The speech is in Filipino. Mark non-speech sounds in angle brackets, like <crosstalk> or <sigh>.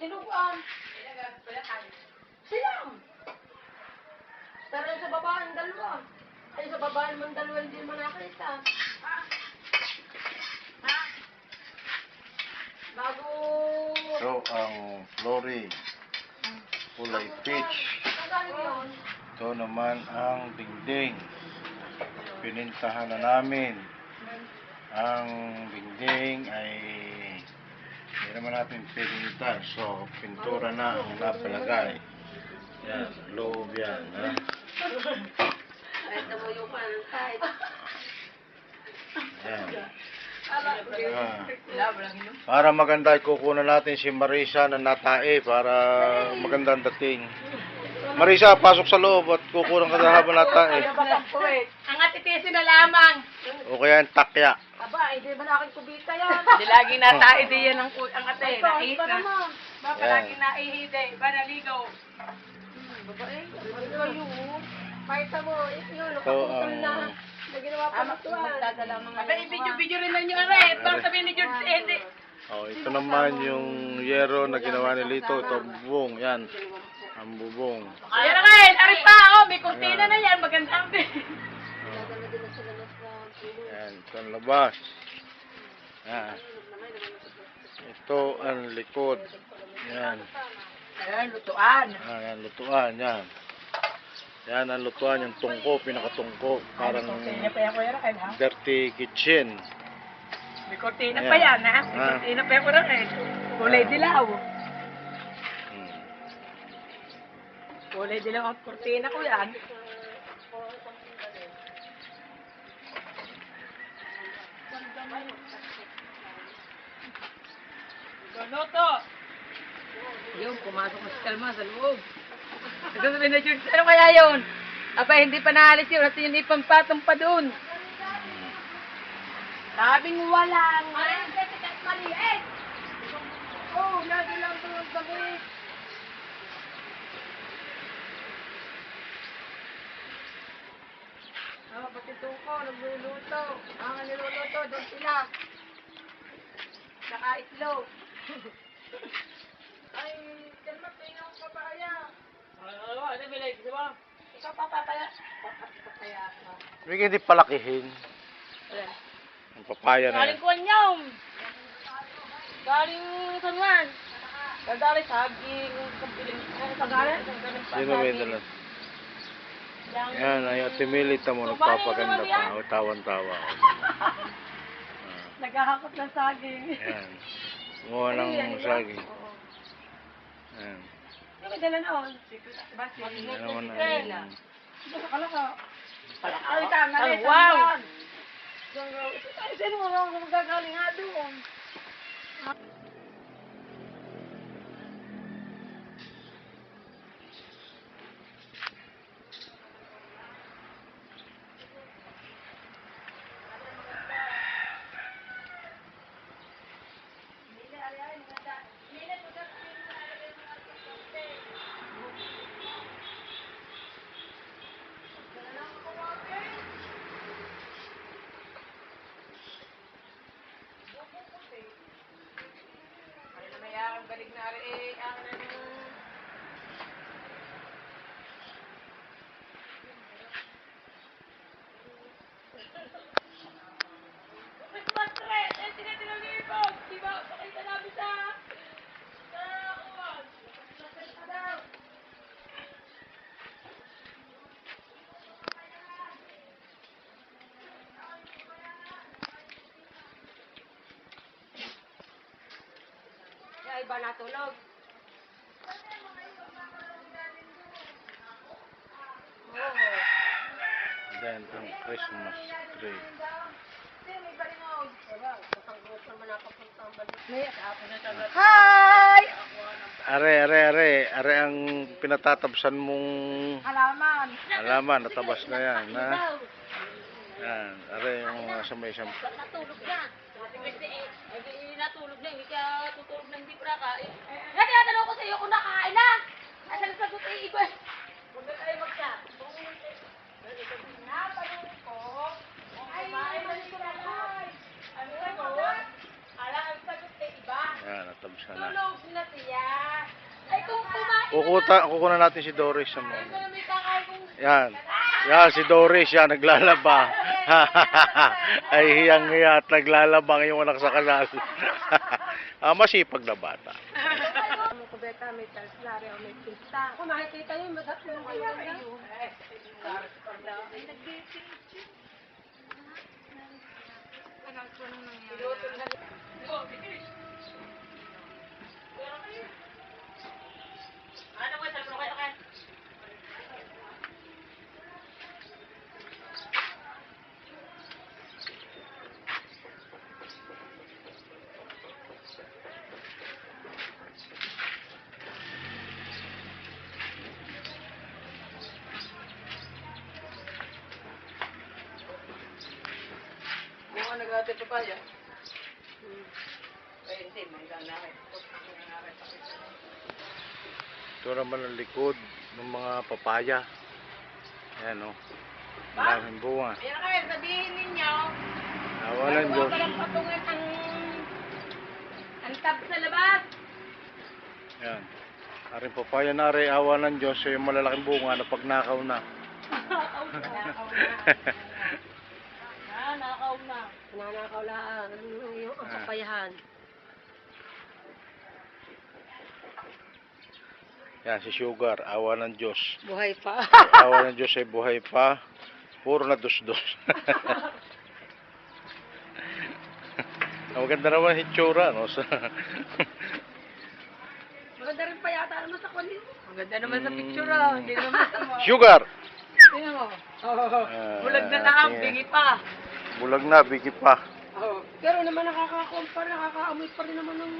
Tinuguan. Silang. Pero sa babaeng dalawa. Ay, sa babaeng mong dalawa hindi mo nakita. Bago... Ito ang Flory. Kulay peach. Ito naman ang dingding. Pinintahan na namin. Ang dingding ay hindi naman natin pininta. So, pintura na ang napalagay. Yan, loob yan. Ha? Kahit mo yung parang kahit. Yan. Ah. Para maganda, kukunan natin si Marisa na natae para magandang dating. Marisa, pasok sa loob at kukunan ka na habang natae. Ang atitisin na lamang. O kaya yung takya. Aba, hindi ba na aking kubita yan? <laughs> Di lagi natae di yan ang, ang ate. Ito, iba na. naman. Ba palagi naihide. Ba naligaw. Babae, ano kayo? Pakita mo, yun, Ito nakaputol na. ang Na ginawa pa Ama, mga Aba, i-video-video rin na nyo, are. Bang sabihin ni George Ede. Oh, ito naman yung yero na ginawa ni Lito. Ito ang bubong. Yan. Ang bubong. Ayan na ngayon, are pa, oh. May kurtina na yan. Maganda ang <laughs> Yan. Ito ang labas. Yan. Ito ang likod. Yan. Ayan, lutuan. Ah, yan, lutuan. Yan. Yan ang lutuan. Yung tungko, pinakatungko. Parang dirty kitchen. May Ayan. pa yan, ha? May Ah. kurtina pa yan, kuya Rakan. Kulay dilaw. Hmm. Kulay dilaw ang kurtina ko yan. Luto! Yung, pumasok na si Kalma sa loob. Nagsasabihin na George, ano kaya yun? Aba, hindi pa naalis yun. At yun ipampatong pa doon. Sabing walang. Maliit! Oh, lagi lang ito ang Oh, pati tuko, nagluluto. Ang niluluto, doon sila. Saka itlog. <laughs> Ay, dyan mapingaw ka pa kaya. Ano, ano, bilay, di ba? Ikaw papapaya. Papapaya ka. Bigyan hindi palakihin. Ang papaya na yan. Galing Kuanyam. Galing San Juan. Ano sa galing? Sino may dala? Yan, ay Ate Millie, tamo nagpapaganda pa. O, tawan-tawa. <laughs> Ah, Naghahakot ng saging. yan. Kumuha ng saging. Yan. May dala noon? Yan naman ang... Sa kalaka. Ay, tama Ay, rin. wow! Ay, sino mo lang magagaling nga doon? May akong balik na rin eh. Ang ano. Christmas tree! Eh, tinatinong niyo yung Di ba? Pakita namin sa... Sa kuwan. Sa daw. Kaya iba natulog. Oo. Then, ang Christmas tree. Hi! Are, are, are. Are ang pinatatabsan mong Halaman. alaman. Natabas na yan. Ha? Yan. Are yung mga sa may isang... Natulog na. Kasi eh, eh, natulog na, hindi ka tutulog na hindi pa nakain. Nga tinatanong ko sa iyo kung nakain na. Asan sa sagot ay iba. Huwag na tayo magsa. Natanong ko. Ay, ay, mali ko na. Ano ko? Ala, ang sagot ay iba. Yan, natabas na. Tulog sila, tiya. Ay, kung kumain Kukuta, kukunan natin si Doris sa mga. na. Yan. Yan, si Doris, yan, naglalaba. <laughs> Ay, hiyang hiya at naglalaba ngayong anak sa kasal. <laughs> ah, masipag na bata. Ano ko beta, may talslari o may pista. Kung makikita nyo, madat yung ganda. Yung ano nag-ate papaya. Ay, hindi, may lalaki. Ito naman ang likod ng mga papaya. Ayan, oh. Maraming bunga. Ayan kayo, sabihin ninyo, Awalan Huwag Diyos. palang patungan ang... ang tab sa labas. Ayan. Aring papaya na rin, awa ng Diyos, yung malalaking bunga na pag nakaw na. <laughs> Nanakaw na. <laughs> Nanakaw lang. Ano yung ang Ah. papayahan? Yan, si Sugar, awa ng Diyos. Buhay pa. Awa ng Diyos ay buhay pa. Puro na dos-dos. <laughs> Ang maganda naman ang hitsura, no? <laughs> Maganda rin pa yata naman sa kulit. Ang ganda naman sa picture ah. Hindi naman sa mga. Sugar! Tingnan mo. Ah, Bulag na lang, sige. bingi pa. Bulag na, bigi pa. Oh. Pero naman nakaka-compare, nakaka-amoy pa rin naman ng